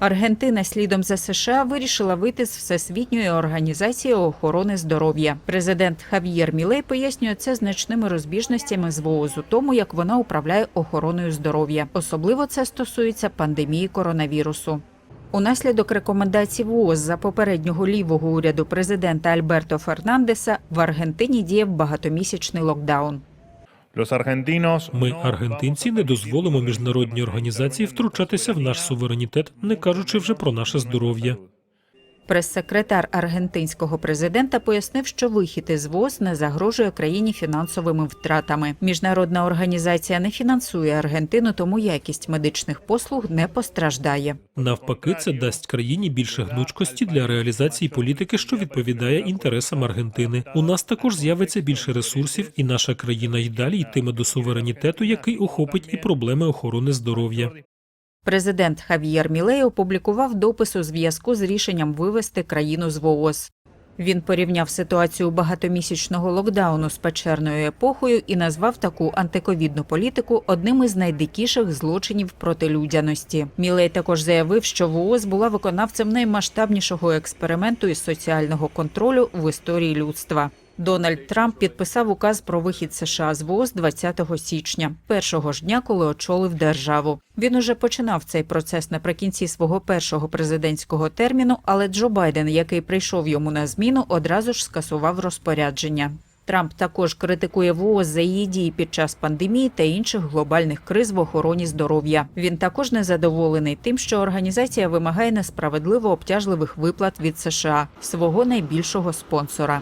Аргентина слідом за США вирішила вийти з Всесвітньої організації охорони здоров'я. Президент Хав'єр Мілей пояснює це значними розбіжностями з ВООЗ у тому, як вона управляє охороною здоров'я. Особливо це стосується пандемії коронавірусу. Унаслідок рекомендацій ВООЗ за попереднього лівого уряду президента Альберто Фернандеса в Аргентині діяв багатомісячний локдаун. Ми, аргентинці, не дозволимо міжнародній організації втручатися в наш суверенітет, не кажучи вже про наше здоров'я. Прес-секретар аргентинського президента пояснив, що вихід із ВОЗ не загрожує країні фінансовими втратами. Міжнародна організація не фінансує Аргентину, тому якість медичних послуг не постраждає. Навпаки, це дасть країні більше гнучкості для реалізації політики, що відповідає інтересам Аргентини. У нас також з'явиться більше ресурсів, і наша країна й далі йтиме до суверенітету, який охопить і проблеми охорони здоров'я. Президент Хав'єр Мілей опублікував допис у зв'язку з рішенням вивести країну з ВООЗ. Він порівняв ситуацію багатомісячного локдауну з печерною епохою і назвав таку антиковідну політику одним із найдикіших злочинів проти людяності. Мілей також заявив, що ВООЗ була виконавцем наймасштабнішого експерименту із соціального контролю в історії людства. Дональд Трамп підписав указ про вихід США з ВООЗ 20 січня, першого ж дня, коли очолив державу. Він уже починав цей процес наприкінці свого першого президентського терміну, але Джо Байден, який прийшов йому на зміну, одразу ж скасував розпорядження. Трамп також критикує ВООЗ за її дії під час пандемії та інших глобальних криз в охороні здоров'я. Він також незадоволений тим, що організація вимагає несправедливо обтяжливих виплат від США, свого найбільшого спонсора.